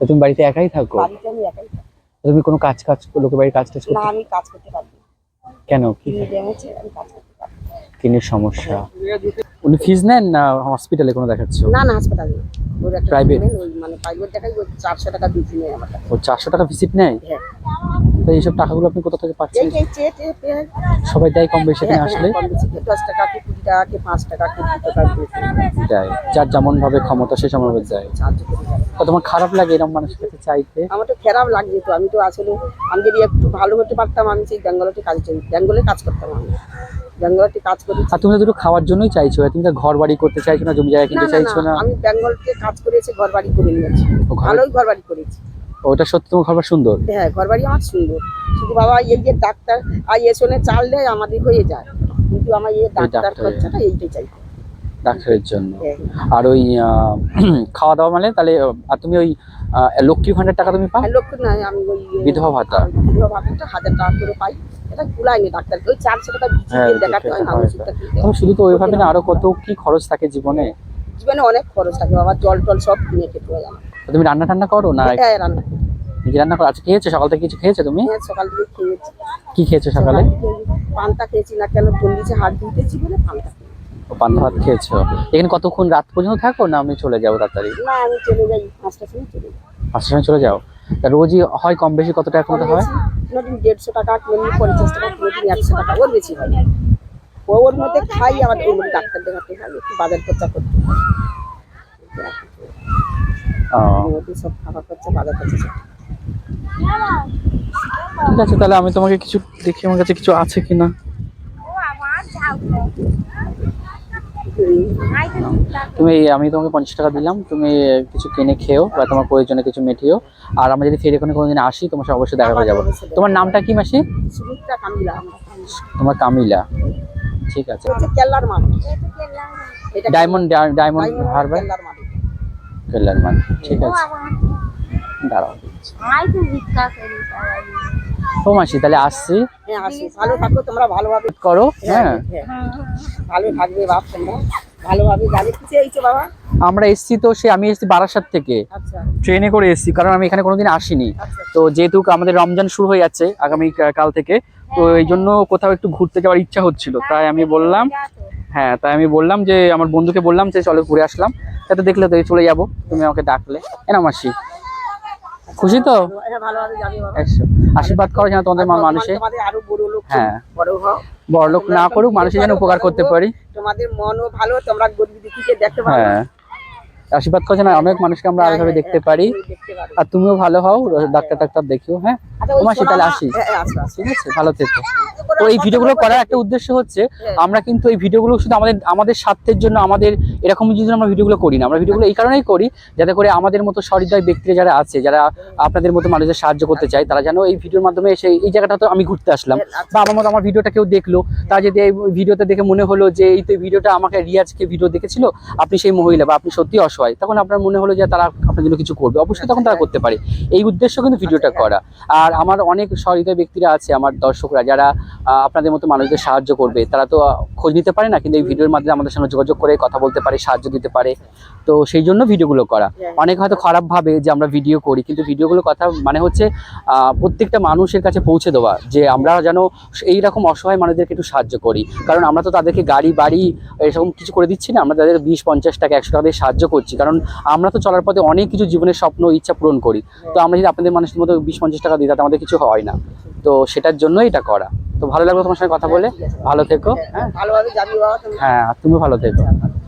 তো তুমি বাড়িতে একাই থাকো? বাড়িতে আমি একাই থাকি। তুমি কোনো কাজ কাজ লোকের বাড়ির কাজ টাজ না করতে আমি কাজ করতে পারি না। কেন? কি কিনে আমি কাজ করতে পারি না। কিনের সমস্যা। উনি ফিজ নেন না হসপিটালে কোনো দেখাচ্ছ? না না হাসপাতালে না। ওর একটা Private? treatment, ওই মানে প্রাইভেট দেখাই ওই চারশো টাকা দিছিনে নেই আমার কাছে। ও চারশো টাকা ভিজিট নেয়? হ্যাঁ। তো এইসব টাকাগুলো আপনি কোথা থেকে পাচ্ছেন? সবাই দেয় কম বেশি এখানে আসলে? কম দশ টাকা কি কুড়ি টাকা কি পাঁচ টাকা কি টাকা দেয়। যার যেমন ভাবে ক্ষমতা সে যেমন ভাবে দেয়। তো তোমার খারাপ লাগে এরকম মানুষের কাছে চাইতে? আমার তো খারাপ লাগছে তো আমি তো আসলে আমি যদি একটু ভালো হতে পারতাম আমি সেই ব্যাঙ্গালোরে কাজ ব্যাঙ্গলে কাজ করতাম আমি। ব্যাঙ্গালোরে কাজ করি। আর তুমি দুটো খাওয়ার জন্যই চাইছো তুমি তো ঘর বাড়ি করতে চাইছো না জমি জায়গা কিনতে চাইছো না আমি ব্যাঙ্গলকে কাজ করেছি ঘর বাড়ি করে নিয়েছি। ভালোই ঘর বাড়ি করেছি। ওটা সত্যি তোমার ঘর বাড়ি সুন্দর? হ্যাঁ ঘর বাড়ি আমার সুন্দর। শুধু বাবা এই যে ডাক্তার আর এসনে চাল দেয় আমাদের হয়ে যায়। কিন্তু আমার এই ডাক্তার ডাক্তার- খরচাটা এইটাই চাই। ডাক্তারের জন্য। হ্যাঁ। আর ওই খাওয়া দাওয়া মানে তাহলে আর তুমি ওই লক্ষ্মী ভান্ডার টাকা তুমি পাও? আর লক্ষ্য নয় আমি ওই বিধবা ভাতা। বিধবা ভাতাটা হাজার টাকা করে পাই। এটা কুলায়নি ডাক্তারকে। ওই চারশো টাকা হ্যাঁ, দেখাতে হয় হয়। হয়। শুধু তো ওইভাবে না আরও কত কি খরচ থাকে জীবনে? জীবনে অনেক খরচ থাকে বাবা। জল টল সব কিনে খেতে হয় আমার। তুমি রান্না টান্না করো না হ্যাঁ রান্না। নিজে রান্না করো? আজকে খেয়েছো? সকাল থেকে কিছু খেয়েছো তুমি? হ্যাঁ সকাল থেকে খেয়েছি। কি খেয়েছো সকালে? পান্তা খেয়েছি না কেন চল্লিশে হাত দিতেছি বলে পান্তা পান্তা ভাত খেয়েছো। এখানে কতক্ষণ রাত পর্যন্ত থাকো না আমি চলে যাব তাড়াতাড়ি? না আমি চলে যাই পাঁচটার সময় চলে যাই। পাঁচটার সময় চলে যাও। তা রোজই হয় কম বেশি কত টাকা মতো হয়? কোনোদিন দেড়শো টাকা কোনোদিন পঞ্চাশ টাকা কোনোদিন একশো টাকা ওর বেশি হয় ওর মধ্যে খাই মধ্যে ডাক্তার দেখাতে একটু বাজার খরচা করতে সব খাবার খরচা বাজার খরচা ঠিক আছে তাহলে আমি তোমাকে কিছু দেখি আমার কাছে কিছু আছে কিনা। তুমি আমি তোমাকে পঞ্চাশ টাকা দিলাম তুমি কিছু কিনে খেও বা তোমার প্রয়োজনে কিছু মেটিও। আর আমরা যদি ফের এখানে কোনোদিন আসি তোমার সাথে অবশ্যই দেখা করে যাব। তোমার নামটা কি মাসি? তোমার কামিলা। ঠিক আছে। ডায়মন্ড ডায়মন্ড হারবার? কেল্লার মান। ঠিক আছে। দাঁড়াও। ও মাসি তাহলে আসছি। হ্যাঁ ভালো থাকো তোমরা ভালোভাবে করো হ্যাঁ হ্যাঁ। হ্যাঁ। ভালো থাকবে বাপ তোমরা। ভালোভাবে জানি কিছু এইছো বাবা। আমরা এসছি তো সে আমি এসছি বারাসাত থেকে। আচ্ছা। ট্রেনে করে এসছি কারণ আমি এখানে কোনোদিন আসিনি। আচ্ছা। তো যেহেতু আমাদের রমজান শুরু হয়ে যাচ্ছে আগামী কাল থেকে তো এই জন্য কোথাও একটু ঘুরতে যাওয়ার ইচ্ছা হচ্ছিল। তাই আমি বললাম হ্যাঁ তাই আমি বললাম যে আমার বন্ধুকে বললাম যে চলো ঘুরে আসলাম। তাতে দেখলে তো চলে যাব তুমি আমাকে ডাকলে। এনা মাসি। খুশি তো? হ্যাঁ একশো আশীর্বাদ করো যেন তোমাদের মা- মানুষে। বড় লোক হ্যাঁ। বড় বড়লোক না করুক মানুষের যেন উপকার করতে পারি। তোমাদের মনও ভালো তোমরা দেখতে পারো। হ্যাঁ। আশীর্বাদ করো যেন অনেক মানুষকে আমরা আলাদাভাবে দেখতে পারি। আর তুমিও ভালো হও ডাক্তার টাক্তার দেখিও হ্যাঁ? আচ্ছা হ্যাঁ হ্যাঁ, আসো আসো। ঠিক আছে ভালো থেকো। তো এই ভিডিওগুলো করার একটা উদ্দেশ্য হচ্ছে হ্যাঁ। আমরা কিন্তু এই ভিডিওগুলো শুধু আমাদের আমাদের স্বার্থের জন্য আমাদের এরকম জন্য আমরা ভিডিওগুলো করি না। আমরা ভিডিওগুলো এই কারণেই করি যাতে করে আমাদের মতো সহৃদয় ব্যক্তিরা যারা আছে যারা আপনাদের মতো মানুষদের সাহায্য করতে চায় তারা যেন এই ভিডিওর মাধ্যমে এসে এই জায়গাটা তো আমি ঘুরতে আসলাম। আচ্ছা। বা আমার মতো আমার ভিডিওটা কেউ দেখল তা যদি এই ভিডিওতে দেখে মনে হলো যে এই তো ভিডিওটা আমাকে রিয়াজকে ভিডিও দেখেছিল আপনি সেই মহিলা বা আপনি সত্যি অসহায় তখন আপনার মনে হলো যে তারা আপনার জন্য কিছু করবে। অবশ্যই তখন তারা করতে পারে। এই উদ্দেশ্য কিন্তু ভিডিওটা করা। আর আমার অনেক সহৃদয় ব্যক্তিরা আছে আমার দর্শকরা যারা আপনাদের মতো মানুষদের সাহায্য করবে। তারা তো খোঁজ নিতে পারে না কিন্তু এই ভিডিওর মাধ্যমে আমাদের সঙ্গে যোগাযোগ করে কথা বলতে পারে সাহায্য দিতে পারে। তো সেই জন্য ভিডিওগুলো করা। অনেক হয়তো খারাপ ভাবে যে আমরা ভিডিও করি কিন্তু ভিডিওগুলো কথা মানে হচ্ছে প্রত্যেকটা মানুষের কাছে পৌঁছে দেওয়া যে আমরা যেন এই রকম অসহায় মানুষদেরকে একটু সাহায্য করি। কারণ আমরা তো তাদেরকে গাড়ি বাড়ি এরকম কিছু করে দিচ্ছি না আমরা তাদের বিশ পঞ্চাশ টাকা একশো টাকা দিয়ে সাহায্য করছি। কারণ আমরা তো চলার পথে অনেক কিছু জীবনের স্বপ্ন ইচ্ছা পূরণ করি। তো আমরা যদি আপনাদের মানুষের মতো বিশ পঞ্চাশ টাকা দিই তাতে আমাদের কিছু হয় না। তো সেটার জন্যই এটা করা। তো ভালো লাগল তোমার সঙ্গে কথা বলে। ভালো থেকো হ্যাঁ? ভালোভাবে তুমি। হ্যাঁ ভালো থেকো।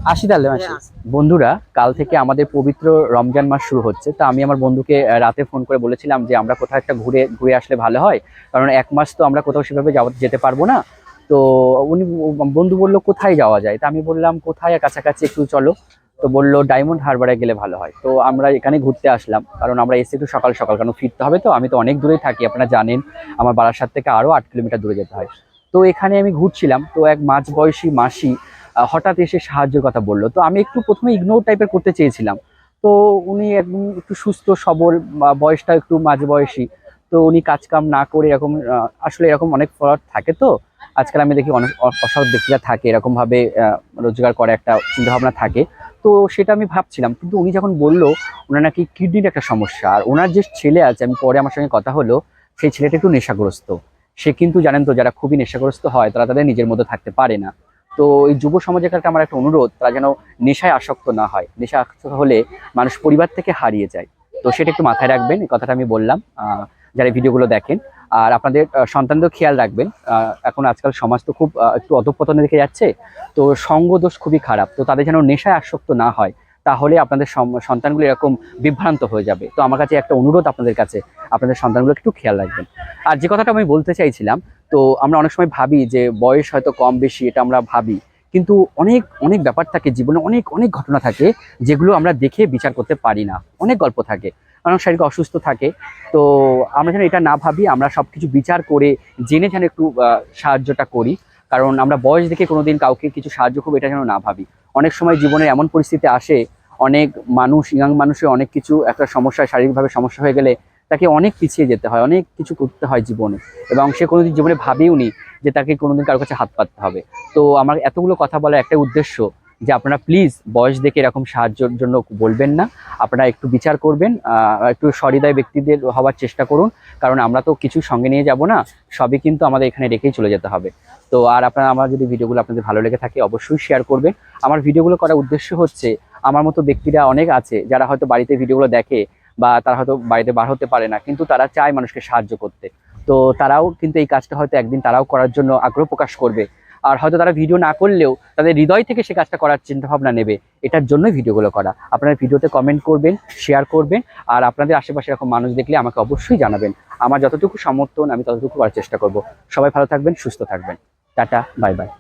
আসি তাহলে হ্যাঁ, আসি। বন্ধুরা কাল থেকে আমাদের পবিত্র রমজান মাস শুরু হচ্ছে। তা আমি আমার বন্ধুকে রাতে ফোন করে বলেছিলাম যে আমরা কোথাও একটা ঘুরে ঘুরে আসলে ভালো হয়। কারণ এক মাস তো আমরা কোথাও সেভাবে যাওয়া যেতে পারব না। তো উনি বন্ধু বলল কোথায় যাওয়া যায়? তা আমি বললাম কোথায় কাছাকাছি একটু চলো। তো বলল ডায়মন্ড হারবারে গেলে ভালো হয়। তো আমরা এখানে ঘুরতে আসলাম, কারণ আমরা এসে একটু সকাল সকাল, কারণ ফিরতে হবে তো, আমি তো অনেক দূরেই থাকি, আপনারা জানেন, আমার বারাসাত থেকে আরও আট কিলোমিটার দূরে যেতে হয়। তো এখানে আমি ঘুরছিলাম, তো এক মাঝ বয়সী মাসি হঠাৎ এসে সাহায্যের কথা বলল। তো আমি একটু প্রথমে ইগনোর টাইপের করতে চেয়েছিলাম। তো উনি একদম একটু সুস্থ, সবল বয়সটা একটু মাঝ বয়সী তো উনি কাজ কাম না করে এরকম আসলে এরকম অনেক ফ্রড থাকে তো, আজকাল আমি দেখি অনেক অসৎ ব্যক্তিরা থাকে, এরকমভাবে রোজগার করে একটা চিন্তাভাবনা থাকে। তো সেটা আমি ভাবছিলাম। কিন্তু উনি যখন বলল, ওনার নাকি কিডনির একটা সমস্যা। আর ওনার যে ছেলে আছে, আমি পরে আমার সঙ্গে কথা হলো, সেই ছেলেটা একটু নেশাগ্রস্ত। সে কিন্তু জানেন তো, যারা খুবই নেশাগ্রস্ত হয়, তারা তাদের নিজের মধ্যে থাকতে পারে না। তো এই যুব সমাজের কাছে আমার একটা অনুরোধ, তারা যেন নেশায় আসক্ত না হয়। নেশা আসক্ত হলে মানুষ পরিবার থেকে হারিয়ে যায়। তো সেটা একটু মাথায় রাখবেন, এই কথাটা আমি বললাম। যারা ভিডিওগুলো দেখেন আর আপনাদের সন্তানদের খেয়াল রাখবেন এখন আজকাল সমাজ তো খুব একটু অধঃপতনের দিকে যাচ্ছে, তো সঙ্গ দোষ খুবই খারাপ, তো তাদের যেন নেশায় আসক্ত না হয়, তাহলে আপনাদের সন্তানগুলো এরকম বিভ্রান্ত হয়ে যাবে। তো আমার কাছে একটা অনুরোধ আপনাদের কাছে, আপনাদের সন্তানগুলো একটু খেয়াল রাখবেন। আর যে কথাটা আমি বলতে চাইছিলাম, তো আমরা অনেক সময় ভাবি যে বয়স হয়তো কম বেশি, এটা আমরা ভাবি, কিন্তু অনেক অনেক ব্যাপার থাকে, জীবনে অনেক অনেক ঘটনা থাকে, যেগুলো আমরা দেখে বিচার করতে পারি না, অনেক গল্প থাকে। অনেক শারীরিক অসুস্থ থাকে। তো আমরা যেন এটা না ভাবি, আমরা সব কিছু বিচার করে জেনে যেন একটু সাহায্যটা করি। কারণ আমরা বয়স দেখে কোনো দিন কাউকে কিছু সাহায্য করব, এটা যেন না ভাবি। অনেক সময় জীবনে এমন পরিস্থিতি আসে, অনেক মানুষ ইয়াং মানুষের অনেক কিছু একটা সমস্যায় শারীরিকভাবে সমস্যা হয়ে গেলে তাকে অনেক পিছিয়ে যেতে হয়, অনেক কিছু করতে হয় জীবনে। এবং সে কোনোদিন জীবনে ভাবেও নি যে তাকে কোনোদিন কারোর কাছে হাত পাততে হবে। তো আমার এতগুলো কথা বলার একটাই উদ্দেশ্য যে আপনারা প্লিজ বয়স দেখে এরকম সাহায্যের জন্য বলবেন না। আপনারা একটু বিচার করবেন একটু সহৃদয় ব্যক্তিদের হওয়ার চেষ্টা করুন, কারণ আমরা তো কিছু সঙ্গে নিয়ে যাব না, সবই কিন্তু আমাদের এখানে রেখেই চলে যেতে হবে। তো আর আপনারা, আমার যদি ভিডিওগুলো আপনাদের ভালো লেগে থাকে অবশ্যই শেয়ার করবেন। আমার ভিডিওগুলো করার উদ্দেশ্য হচ্ছে, আমার মতো ব্যক্তিরা অনেক আছে, যারা হয়তো বাড়িতে ভিডিওগুলো দেখে বা তারা হয়তো বাড়িতে বার হতে পারে না, কিন্তু তারা চায় মানুষকে সাহায্য করতে। তো তারাও কিন্তু এই কাজটা হয়তো একদিন তারাও করার জন্য আগ্রহ প্রকাশ করবে। আর হয়তো তারা ভিডিও না করলেও তাদের হৃদয় থেকে সে কাজটা করার চিন্তাভাবনা নেবে, এটার জন্যই ভিডিওগুলো করা। আপনারা ভিডিওতে কমেন্ট করবেন শেয়ার করবেন, আর আপনাদের আশেপাশে এরকম মানুষ দেখলে আমাকে অবশ্যই জানাবেন। আমার যতটুকু সমর্থন আমি ততটুকু করার চেষ্টা করব। সবাই ভালো থাকবেন, সুস্থ থাকবেন। Tata bye bye